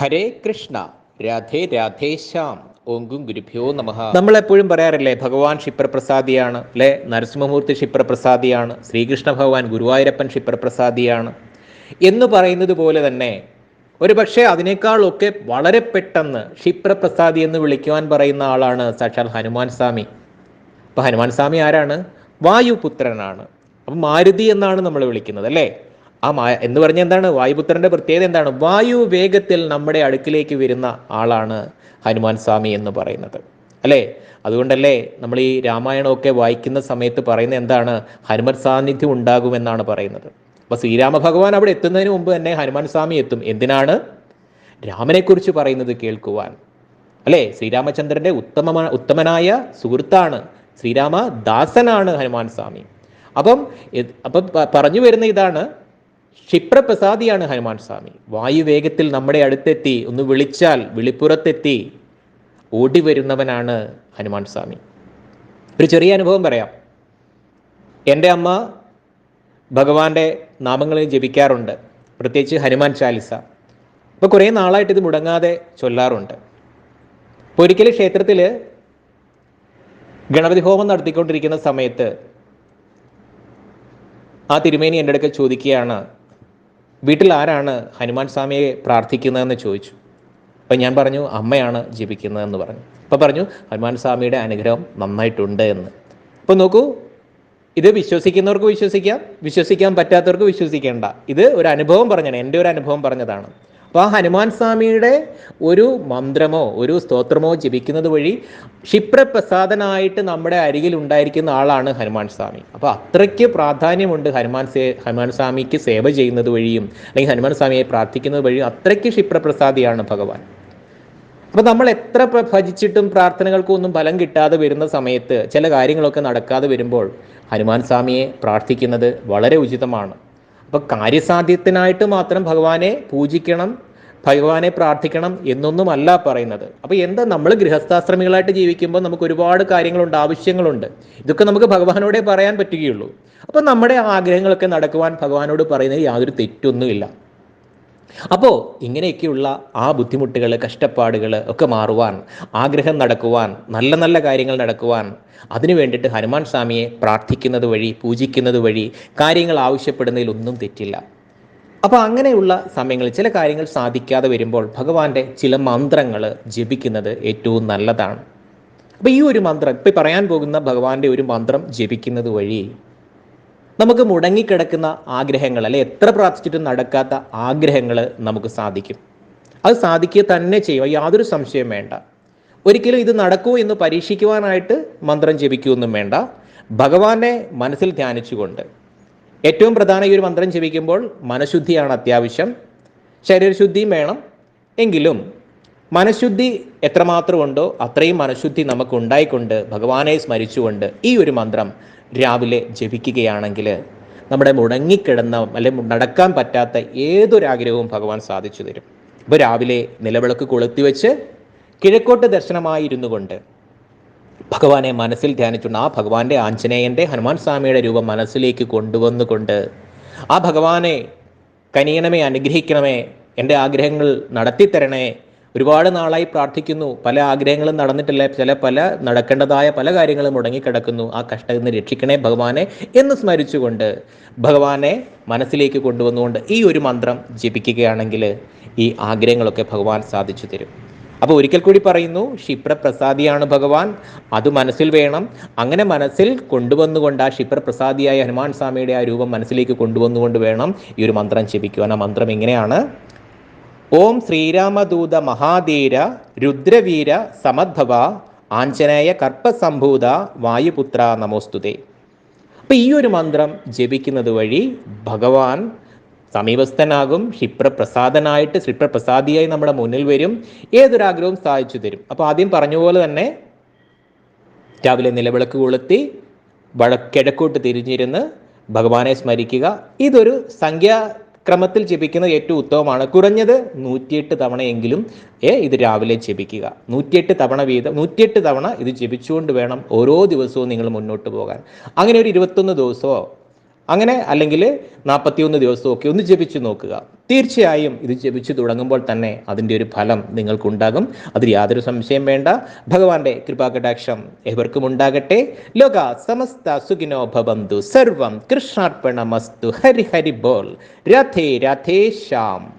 ഹരേ കൃഷ്ണ രാധേ രാധേശ്യാം ഓങ്കും ഗുരുഭ്യോ നമ. നമ്മളെപ്പോഴും പറയാറില്ലേ ഭഗവാൻ ക്ഷിപ്രപ്രസാദിയാണ് അല്ലെ? നരസിംഹമൂർത്തി ക്ഷിപ്രപ്രസാദിയാണ് ശ്രീകൃഷ്ണ ഭഗവാൻ ഗുരുവായൂരപ്പൻ ക്ഷിപ്രപ്രസാദിയാണ് എന്ന് പറയുന്നത് പോലെ തന്നെ ഒരു പക്ഷേ അതിനേക്കാളൊക്കെ വളരെ പെട്ടെന്ന് ക്ഷിപ്രപ്രസാദി എന്ന് വിളിക്കുവാൻ പറയുന്ന ആളാണ് സാക്ഷാൽ ഹനുമാൻ സ്വാമി. അപ്പൊ ഹനുമാൻ സ്വാമി ആരാണ്? വായുപുത്രനാണ്. അപ്പം മാരുതി എന്നാണ് നമ്മൾ വിളിക്കുന്നത് അല്ലേ? ആ മായ എന്ന് പറഞ്ഞ എന്താണ്? വായുപുത്രന്റെ പ്രത്യേകത എന്താണ്? വായു വേഗത്തിൽ നമ്മുടെ അടുക്കിലേക്ക് വരുന്ന ആളാണ് ഹനുമാൻ സ്വാമി എന്ന് പറയുന്നത്. അല്ലേ? അതുകൊണ്ടല്ലേ നമ്മൾ ഈ രാമായണമൊക്കെ വായിക്കുന്ന സമയത്ത് പറയുന്ന എന്താണ്? ഹനുമൻ സാന്നിധ്യം ഉണ്ടാകുമെന്നാണ് പറയുന്നത്. അപ്പൊ ശ്രീരാമ ഭഗവാൻ അവിടെ എത്തുന്നതിന് മുമ്പ് തന്നെ ഹനുമാൻ സ്വാമി എത്തും. എന്തിനാണ്? രാമനെക്കുറിച്ച് പറയുന്നത് കേൾക്കുവാൻ. അല്ലേ? ശ്രീരാമചന്ദ്രന്റെ ഉത്തമ ഉത്തമനായ സുഹൃത്താണ് ശ്രീരാമ ദാസനാണ് ഹനുമാൻ സ്വാമി. അപ്പം അപ്പം പറഞ്ഞു വരുന്ന ഇതാണ് ക്ഷിപ്രപ്രസാദിയാണ് ഹനുമാൻ സ്വാമി. വായുവേഗത്തിൽ നമ്മുടെ അടുത്തെത്തി ഒന്ന് വിളിച്ചാൽ വിളിപ്പുറത്തെത്തി ഓടി വരുന്നവനാണ് ഹനുമാൻ സ്വാമി. ഒരു ചെറിയ അനുഭവം പറയാം. എന്റെ അമ്മ ഭഗവാന്റെ നാമങ്ങൾ ജപിക്കാറുണ്ട്. പ്രത്യേകിച്ച് ഹനുമാൻ ചാലിസ. അപ്പോൾ കുറേ നാളായിട്ട് ഇത് മുടങ്ങാതെ ചൊല്ലാറുണ്ട്. അപ്പോൾ ഒരിക്കലും ക്ഷേത്രത്തിൽ ഗണപതി ഹോമം നടത്തിക്കൊണ്ടിരിക്കുന്ന സമയത്ത് ആ തിരുമേനി എന്റെ അടുക്കൽ ചോദിക്കുകയാണ് വീട്ടിൽ ആരാണ് ഹനുമാൻ സ്വാമിയെ പ്രാർത്ഥിക്കുന്നതെന്ന് ചോദിച്ചു. അപ്പം ഞാൻ പറഞ്ഞു അമ്മയാണ് ജപിക്കുന്നതെന്ന് പറഞ്ഞു. അപ്പം പറഞ്ഞു ഹനുമാൻ സ്വാമിയുടെ അനുഗ്രഹം നന്നായിട്ടുണ്ട് എന്ന്. അപ്പം നോക്കൂ ഇത് വിശ്വസിക്കുന്നവർക്ക് വിശ്വസിക്കാം വിശ്വസിക്കാൻ പറ്റാത്തവർക്ക് വിശ്വസിക്കേണ്ട. ഇത് ഒരു അനുഭവം പറഞ്ഞാണ് എന്റെ ഒരു അനുഭവം പറഞ്ഞതാണ്. അപ്പോൾ ആ ഹനുമാൻ സ്വാമിയുടെ ഒരു മന്ത്രമോ ഒരു സ്തോത്രമോ ജപിക്കുന്നത് വഴി ക്ഷിപ്രപ്രസാദനായിട്ട് നമ്മുടെ അരികിൽ ഉണ്ടായിരിക്കുന്ന ആളാണ് ഹനുമാൻ സ്വാമി. അപ്പോൾ അത്രയ്ക്ക് പ്രാധാന്യമുണ്ട് ഹനുമാൻ സേ ഹനുമാൻ സ്വാമിക്ക് സേവ ചെയ്യുന്നത് വഴിയും അല്ലെങ്കിൽ ഹനുമാൻ സ്വാമിയെ പ്രാർത്ഥിക്കുന്നത് വഴിയും അത്രയ്ക്ക് ക്ഷിപ്രപ്രസാദിയാണ് ഭഗവാൻ. അപ്പോൾ നമ്മൾ എത്ര ഭജിച്ചിട്ടും പ്രാർത്ഥനകൾക്കും ഒന്നും ഫലം കിട്ടാതെ വരുന്ന സമയത്ത് ചില കാര്യങ്ങളൊക്കെ നടക്കാതെ വരുമ്പോൾ ഹനുമാൻ സ്വാമിയെ പ്രാർത്ഥിക്കുന്നത് വളരെ ഉചിതമാണ്. അപ്പൊ കാര്യസാധ്യത്തിനായിട്ട് മാത്രം ഭഗവാനെ പൂജിക്കണം ഭഗവാനെ പ്രാർത്ഥിക്കണം എന്നൊന്നുമല്ല പറയുന്നത്. അപ്പോൾ എന്താ നമ്മൾ ഗൃഹസ്ഥാശ്രമികളായിട്ട് ജീവിക്കുമ്പോൾ നമുക്ക് ഒരുപാട് കാര്യങ്ങളുണ്ട് ആവശ്യങ്ങളുണ്ട്. ഇതൊക്കെ നമുക്ക് ഭഗവാനോടെ പറയാൻ പറ്റുകയുള്ളൂ. അപ്പോൾ നമ്മുടെ ആഗ്രഹങ്ങളൊക്കെ നടക്കുവാൻ ഭഗവാനോട് പറയുന്നതിൽ യാതൊരു തെറ്റൊന്നുമില്ല. അപ്പോൾ ഇങ്ങനെയൊക്കെയുള്ള ആ ബുദ്ധിമുട്ടുകൾ കഷ്ടപ്പാടുകൾ ഒക്കെ മാറുവാൻ ആഗ്രഹം നടക്കുവാൻ നല്ല നല്ല കാര്യങ്ങൾ നടക്കുവാൻ അതിനു വേണ്ടിയിട്ട് ഹനുമാൻ സ്വാമിയെ പ്രാർത്ഥിക്കുന്നത് വഴി പൂജിക്കുന്നത് വഴി കാര്യങ്ങൾ ആവശ്യപ്പെടുന്നതിൽ ഒന്നും തെറ്റില്ല. അപ്പോൾ അങ്ങനെയുള്ള സമയങ്ങളിൽ ചില കാര്യങ്ങൾ സാധിക്കാതെ വരുമ്പോൾ ഭഗവാന്റെ ചില മന്ത്രങ്ങൾ ജപിക്കുന്നത് ഏറ്റവും നല്ലതാണ്. അപ്പോൾ ഈ ഒരു മന്ത്രം ഇപ്പം പറയാൻ പോകുന്ന ഭഗവാന്റെ ഒരു മന്ത്രം ജപിക്കുന്നത് വഴി നമുക്ക് മുടങ്ങിക്കിടക്കുന്ന ആഗ്രഹങ്ങൾ അല്ലെ എത്ര പ്രാർത്ഥിച്ചിട്ടും നടക്കാത്ത ആഗ്രഹങ്ങൾ നമുക്ക് സാധിക്കും. അത് സാധിക്കുക തന്നെ ചെയ്യും യാതൊരു സംശയം വേണ്ട. ഒരിക്കലും ഇത് നടക്കൂ എന്ന് പരീക്ഷിക്കുവാനായിട്ട് മന്ത്രം ജപിക്കുമെന്നും വേണ്ട. ഭഗവാനെ മനസ്സിൽ ധ്യാനിച്ചുകൊണ്ട്. ഏറ്റവും പ്രധാന ഈ ഒരു മന്ത്രം ജപിക്കുമ്പോൾ മനഃശുദ്ധിയാണ് അത്യാവശ്യം. ശരീരശുദ്ധിയും വേണം. എങ്കിലും മനഃശുദ്ധി എത്രമാത്രമുണ്ടോ അത്രയും മനഃശുദ്ധി നമുക്ക് ഉണ്ടായിക്കൊണ്ട് ഭഗവാനെ സ്മരിച്ചുകൊണ്ട് ഈ ഒരു മന്ത്രം രാവിലെ ജപിക്കുകയാണെങ്കിൽ നമ്മുടെ മുടങ്ങിക്കിടന്ന അല്ലെങ്കിൽ നടക്കാൻ പറ്റാത്ത ഏതൊരാഗ്രഹവും ഭഗവാൻ സാധിച്ചു തരും. ഇപ്പോൾ രാവിലെ നിലവിളക്ക് കൊളുത്തി വെച്ച് കിഴക്കോട്ട് ദർശനമായി ഇരുന്നു കൊണ്ട് ഭഗവാനെ മനസ്സിൽ ധ്യാനിച്ചുകൊണ്ട് ആ ഭഗവാന്റെ ആഞ്ജനേയന്റെ ഹനുമാൻ സ്വാമിയുടെ രൂപം മനസ്സിലേക്ക് കൊണ്ടുവന്നുകൊണ്ട് ആ ഭഗവാനെ കനിയണമേ അനുഗ്രഹിക്കണമേ എന്റെ ആഗ്രഹങ്ങൾ നടത്തിത്തരണേ ഒരുപാട് നാളായി പ്രാർത്ഥിക്കുന്നു. പല ആഗ്രഹങ്ങളും നടന്നിട്ടില്ല. ചില പല നടക്കേണ്ടതായ പല കാര്യങ്ങളും മുടങ്ങിക്കിടക്കുന്നു. ആ കഷ്ടത്തിൽ നിന്ന് രക്ഷിക്കണേ ഭഗവാനെ എന്ന് സ്മരിച്ചുകൊണ്ട് ഭഗവാനെ മനസ്സിലേക്ക് കൊണ്ടുവന്നുകൊണ്ട് ഈ ഒരു മന്ത്രം ജപിക്കുകയാണെങ്കിൽ ഈ ആഗ്രഹങ്ങളൊക്കെ ഭഗവാൻ സാധിച്ചു തരും. അപ്പോൾ ഒരിക്കൽ കൂടി പറയുന്നു ക്ഷിപ്രപ്രസാദിയാണ് ഭഗവാൻ. അത് മനസ്സിൽ വേണം. അങ്ങനെ മനസ്സിൽ കൊണ്ടുവന്നുകൊണ്ട് ആ ക്ഷിപ്രപ്രസാദിയായ ഹനുമാൻ സ്വാമിയുടെ ആ രൂപം മനസ്സിലേക്ക് കൊണ്ടുവന്നുകൊണ്ട് വേണം ഈ ഒരു മന്ത്രം ജപിക്കുവാൻ. ആ മന്ത്രം എങ്ങനെയാണ്? ഓം ശ്രീരാമദൂത മഹാധീര രുദ്രവീര സമദ്ധവ ആഞ്ജനേയ കർപ്പസംഭൂത വായുപുത്ര നമോസ്തുതേ. അപ്പൊ ഈ ഒരു മന്ത്രം ജപിക്കുന്നത് വഴി ഭഗവാൻ സമീപസ്ഥനാകും ക്ഷിപ്രപ്രസാദനായിട്ട് ക്ഷിപ്രപ്രസാദിയായി നമ്മുടെ മുന്നിൽ വരും ഏതൊരാഗ്രഹവും സാധിച്ചു തരും. അപ്പോൾ ആദ്യം പറഞ്ഞ പോലെ തന്നെ രാവിലെ നിലവിളക്ക് കൊളുത്തി വട കിഴക്കോട്ട് തിരിഞ്ഞിരുന്ന് ഭഗവാനെ സ്മരിക്കുക. ഇതൊരു സംഖ്യാക്രമത്തിൽ ജപിക്കുന്നത് ഏറ്റവും ഉത്തമമാണ്. കുറഞ്ഞത് നൂറ്റിയെട്ട് തവണയെങ്കിലും ഏ ഇത് രാവിലെ ജപിക്കുക. നൂറ്റിയെട്ട് തവണ വീതം നൂറ്റിയെട്ട് തവണ ഇത് ജപിച്ചുകൊണ്ട് വേണം ഓരോ ദിവസവും നിങ്ങൾ മുന്നോട്ട് പോകാൻ. അങ്ങനെ ഒരു ഇരുപത്തൊന്ന് ദിവസമോ അങ്ങനെ അല്ലെങ്കിൽ നാൽപ്പത്തിയൊന്ന് ദിവസമൊക്കെ ഒന്ന് ജപിച്ചു നോക്കുക. തീർച്ചയായും ഇത് ജപിച്ചു തുടങ്ങുമ്പോൾ തന്നെ അതിന്റെ ഒരു ഫലം നിങ്ങൾക്കുണ്ടാകും. അതിൽ യാതൊരു സംശയം വേണ്ട. ഭഗവാന്റെ കൃപാകടാക്ഷം ഏവർക്കും ഉണ്ടാകട്ടെ. ലോക സമസ്ത സുഖിനോ ഭവന്തു. സർവം കൃഷ്ണാർപ്പണമസ്തു. ഹരി ഹരി ബോൾ. രാധേ രാധേ ശ്യാം.